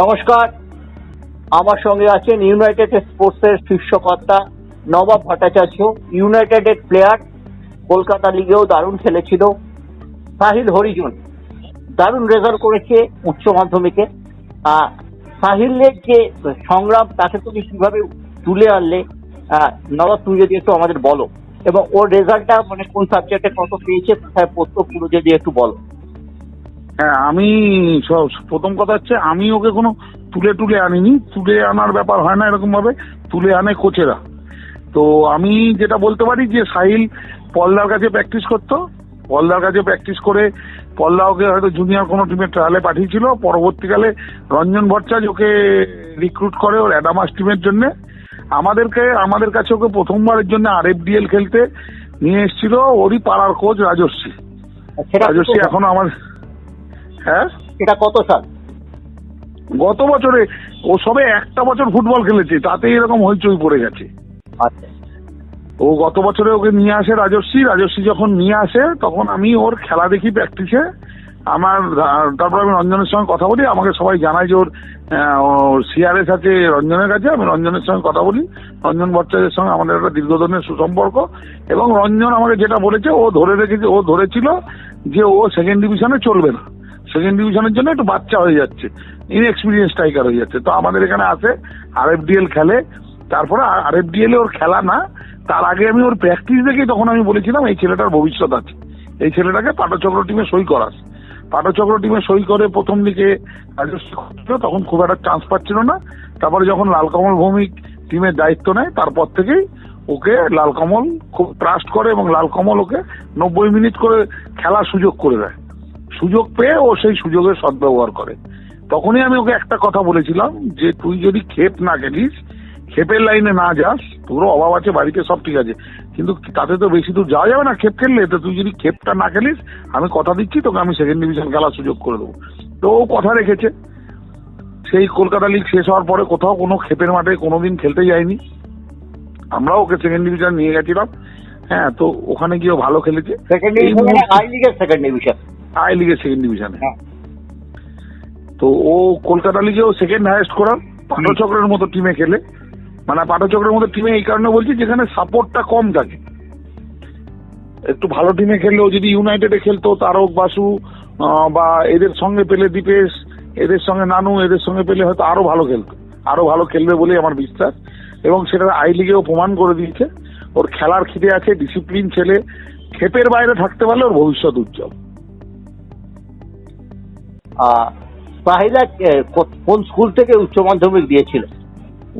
নমস্কার। আমার সঙ্গে আছেন ইউনাইটেড স্পোর্টসের শীর্ষকর্তা নবাব ভট্টাচার্য ইউনাইটেডের প্লেয়ার কলকাতা লিগেও দারুণ খেলেছিল। সাহিল হরিজন দারুণ রেজাল্ট করেছে উচ্চ মাধ্যমিকে। সাহিলের যে সংগ্রাম, তাকে তুমি কীভাবে তুলে আনলে? নবাব, তুমি যদি একটু আমাদের বলো। এবং ওর রেজাল্টটা মানে কোন সাবজেক্টে কত পেয়েছে কোথায় পড়তো পুরো যদি একটু বলো। হ্যাঁ আমি প্রথম কথা হচ্ছে আমি ওকে কোনো তুলে তুলে আনিনি। তুলে আনার ব্যাপার হয় না এরকম ভাবে তুলে আনে কোচেরা। তো আমি যেটা বলতে পারি যে সাহিল পলদার কাছে প্র্যাকটিস করতো। পলদার কাছে প্র্যাকটিস করে পলদা ওকে হয়তো জুনিয়র কোনো টিমের ট্রায়ালে পাঠিয়েছিল। পরবর্তীকালে রঞ্জন ভট্টাচার্য ওকে রিক্রুট করে ওর অ্যাডামাস টিমের জন্য। আমাদেরকে আমাদের কাছে ওকে প্রথমবারের জন্য আর খেলতে নিয়ে এসেছিল। ওরই পাড়ার কোচ রাজস্বী রাজস্বী এখন আমার হ্যাঁ? এটা কত সাল? গত বছরে ও সবে একটা বছর ফুটবল খেলেছে তাতেই এরকম হইচই পড়ে গেছে। আচ্ছা। ও গত বছরে ওকে নিয়ে আসে রাজস্বী রাজস্বী যখন নিয়ে আসে তখন আমি ওর খেলা দেখি প্র্যাকটিসে আমার তারপর আমি রঞ্জনের সঙ্গে কথা বলি আমাকে সবাই জানায় যে ওর সিআরএস আছে রঞ্জনের কাছে আমি রঞ্জনের সঙ্গে কথা বলি। রঞ্জন ভট্টাচার্যের সঙ্গে আমাদের একটা দীর্ঘদিনের সুসম্পর্ক। এবং রঞ্জন আমাকে যেটা বলেছে ও ধরে রেখেছে ও ধরেছিল যে ও সেকেন্ড ডিভিশনে চলবে না। সেকেন্ড ডিভিশনের জন্য একটু বাচ্চা হয়ে যাচ্ছে। ইনএক্সপিরিয়েন্স স্ট্রাইকার হয়ে যাচ্ছে। তো আমাদের এখানে আসে আর খেলে। তারপরে আর এফডিএল ওর খেলা না। তার আগে আমি ওর প্র্যাকটিস দেখেই তখন আমি বলেছিলাম, এই ছেলেটার ভবিষ্যৎ আছে। এই ছেলেটাকে পাটচক্র টিমে সই করাস। পাটচক্র টিমে সই করে প্রথম দিকে তখন খুব একটা চান্স পাচ্ছিল না। তারপরে যখন লালকমল ভৌমিক টিমের দায়িত্ব নেয়, তারপর থেকেই ওকে লালকমল খুব ট্রাস্ট করে এবং লালকমল ওকে নব্বই মিনিট করে খেলার সুযোগ করে দেয়। সুযোগ পেয়ে ও সেই সুযোগের সদ্ব্যবহার করে। তখনই আমি ওকে একটা কথা বলেছিলাম যে তুই যদি ক্ষেপ না গেলিস ক্ষেপের লাইনে না যাস তোর অভাব আছে বাড়িতে সব ঠিক আছে। কিন্তু তাতে তো বেশি দূর যাওয়া যাবে না ক্ষেপ খেললে। তো তুই যদি ক্ষেপটা না খেলিস আমি কথা দিচ্ছি তোকে আমি সেকেন্ড ডিভিশন খেলার সুযোগ করে দেবো। তো ও কথা রেখেছে। সেই কলকাতা লিগ শেষ হওয়ার পরে কোথাও কোনো ক্ষেপের মাঠে কোনোদিন খেলতে যায়নি। আমরাও ওকে সেকেন্ড ডিভিশন নিয়ে গেছিলাম। হ্যাঁ তো ওখানে গিয়েও ভালো খেলেছে। সেকেন্ড ডিভিশন আই লিগের সেকেন্ড ডিভিশন আই লিগের সেকেন্ড ডিভিশনে। তো ও কলকাতা লিগেও সেকেন্ড হাইয়েস্ট করার পাটচক্রের মতো টিমে খেলে। মানে পাটচক্রের মতো টিমে এই কারণে বলছি যেখানে সাপোর্টটা কম থাকে। একটু ভালো টিমে খেললেও যদি ইউনাইটেডে খেলতো তারক বাসু বা এদের সঙ্গে পেলে দীপেশ এদের সঙ্গে নানু এদের সঙ্গে পেলে হয়তো আরও ভালো খেলতো। আরও ভালো খেলবে বলেই আমার বিশ্বাস। এবং সেটা আই লিগেও প্রমাণ করে দিয়েছে। ওর খেলার খিদে আছে ডিসিপ্লিন ছেলে ক্ষেপের বাইরে থাকতে পারলে ওর ভবিষ্যৎ উজ্জ্বল। কো- কোন স্কুল থেকে উচ্চ মাধ্যমিক দিয়েছিল?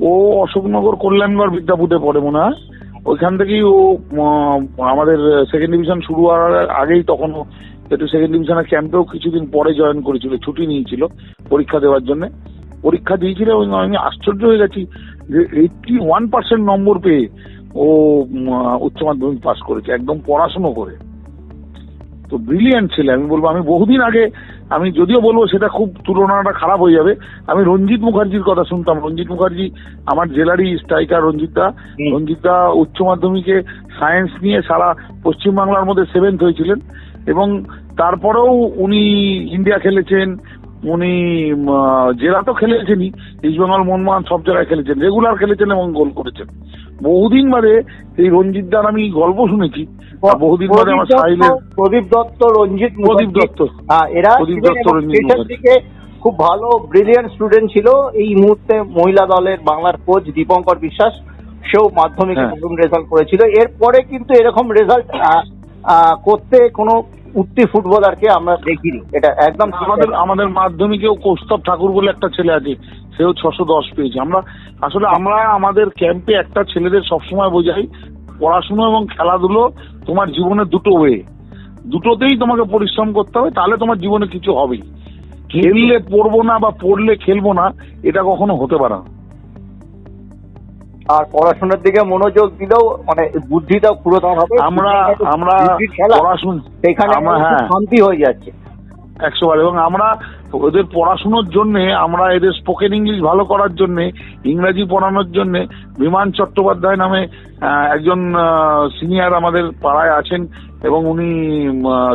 ও অশোকনগর কল্যাণগড় বিদ্যাপীঠে পড়ে মনে হয়। ওইখান থেকেই ও আমাদের সেকেন্ড ডিভিশন শুরু হওয়ার আগেই তখন একটু সেকেন্ড ডিভিশনের ক্যাম্পেও কিছুদিন পরে জয়েন করেছিল, ছুটি নিয়েছিল পরীক্ষা দেওয়ার জন্য। পরীক্ষা দিয়েছিল এবং আমি আশ্চর্য হয়ে গেছি যে এইটটি ওয়ান পার্সেন্ট নম্বর পেয়ে ও উচ্চ মাধ্যমিক পাস করেছে, একদম পড়াশুনো করে। তো ব্রিলিয়ান্ট ছেলে আমি বলব আমি বহুদিন আগে আমি যদিও বলব সেটা খুব তুলনাটা খারাপ হয়ে যাবে আমি রঞ্জিত মুখার্জির কথা শুনতাম। রঞ্জিত মুখার্জি আমার জেলারই স্ট্রাইকার রঞ্জিত দা। রঞ্জিত দা উচ্চ মাধ্যমিকে সায়েন্স নিয়ে সারা পশ্চিমবাংলার মধ্যে সেভেন্থ হয়েছিলেন এবং তারপরেও উনি ইন্ডিয়া খেলেছেন উনি জেলা তো খেলেছেনই ইস্টবেঙ্গল মোহনবাগান সব জায়গায় খেলেছেন রেগুলার খেলেছেন এবং গোল করেছেন। বহুদিন বাদে এই রঞ্জিত দার আমি গল্প শুনেছি বহুদিন বাদে আমার সাহিলের প্রদীপ দত্ত রঞ্জিত প্রদীপ দত্ত। হ্যাঁ, এরা প্রদীপ দত্ত, রঞ্জিত দিকে খুব ভালো ব্রিলিয়ান্ট স্টুডেন্ট ছিল। এই মুহূর্তে মহিলা দলের বাংলার কোচ দীপঙ্কর বিশ্বাস সেও মাধ্যমিকে হ্যাঁ। প্রথম রেজাল্ট করেছিল। এরপরে কিন্তু এরকম রেজাল্ট করতে কোনো উঠতি ফুটবলারকে আমরা দেখিনি। এটা একদম আমাদের আমাদের মাধ্যমিকেও কৌস্তব ঠাকুর বলে একটা ছেলে আছে সেও ছশো দশ পেয়েছে। আমরা আসলে আমরা আমাদের ক্যাম্পে একটা ছেলেদের সবসময় বোঝাই পড়াশুনো এবং খেলাধুলো তোমার জীবনে দুটো ওয়ে দুটোতেই তোমাকে পরিশ্রম করতে হবে তাহলে তোমার জীবনে কিছু হবেই। খেললে পড়ব না বা পড়লে খেলব না এটা কখনো হতে পারে না। আর পড়াশোনার দিকে মনোযোগ দিলেও মানে বুদ্ধিটাও পুরো হবে। আমরা আমরা পড়াশোনা পড়াশুনো সেখানে আমরা হ্যাঁ। শান্তি হয়ে যাচ্ছে। একশো বার এবং আমরা ওদের পড়াশুনোর জন্য, আমরা এদের স্পোকেন ইংলিশ ভালো করার জন্য, ইংরাজি পড়ানোর জন্য, বিমান চট্টোপাধ্যায় নামে একজন সিনিয়র আমাদের পাড়ায় আছেন এবং উনি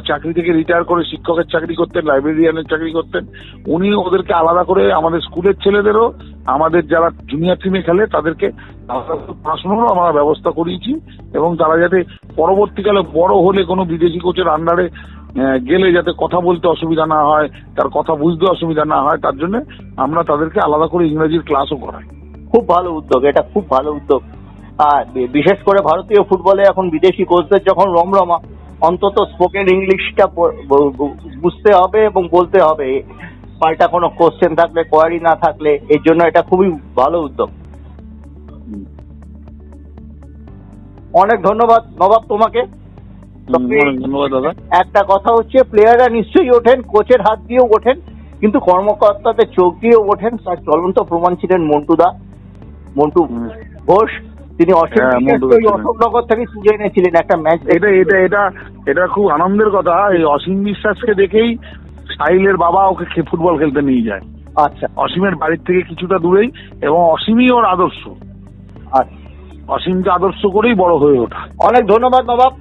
চাকরি থেকে রিটায়ার করে শিক্ষকের চাকরি করতেন লাইব্রেরিয়ানের চাকরি করতেন। উনি ওদেরকে আলাদা করে আমাদের স্কুলের ছেলেদেরও, আমাদের যারা জুনিয়র টিমে খেলে, তাদেরকে পড়াশোনারও আমরা ব্যবস্থা করিয়েছি। এবং তারা যাতে পরবর্তীকালে বড় হলে কোনো বিদেশি কোচের আন্ডারে গেলে যাতে কথা বলতে অসুবিধা না হয় তার কথা বুঝতে অসুবিধা না হয় তার জন্য আমরা তাদেরকে আলাদা করে ইংরেজির ক্লাসও করাই। খুব ভালো উদ্যোগ এটা খুব ভালো উদ্যোগ। আর বিশেষ করে ভারতীয় ফুটবলে এখন বিদেশি কোচদের যখন রমরমা অন্তত স্পোকেন ইংলিশটা বুঝতে হবে এবং বলতে হবে। পাল্টা কোনো কোশ্চেন থাকলে কোয়ারি না থাকলে এর জন্য এটা খুবই ভালো উদ্যোগ। অনেক ধন্যবাদ নবাব তোমাকে। ধন্যবাদ দাদা। একটা কথা হচ্ছে প্লেয়াররা নিশ্চয়ই ওঠেন কোচের হাত দিয়েও ওঠেন কিন্তু কর্মকর্তাদের চোখ দিয়েও ওঠেন। তার চলন্ত প্রমাণ ছিলেন মন্টুদা মন্টু। ঘোষ। তিনি অসীম হ্যাঁ। অশোকনগর থেকে তুলে এনেছিলেন একটা ম্যাচ এটা এটা এটা এটা খুব আনন্দের কথা। এই অসীম বিশ্বাসকে দেখেই সাহিলের বাবা ওকে ফুটবল খেলতে নিয়ে যায়। আচ্ছা। অসীমের বাড়ির থেকে কিছুটা দূরেই এবং অসীমই ওর আদর্শ। আচ্ছা। অসীমকে আদর্শ করেই বড় হয়ে ওঠা। অনেক ধন্যবাদ নবাব।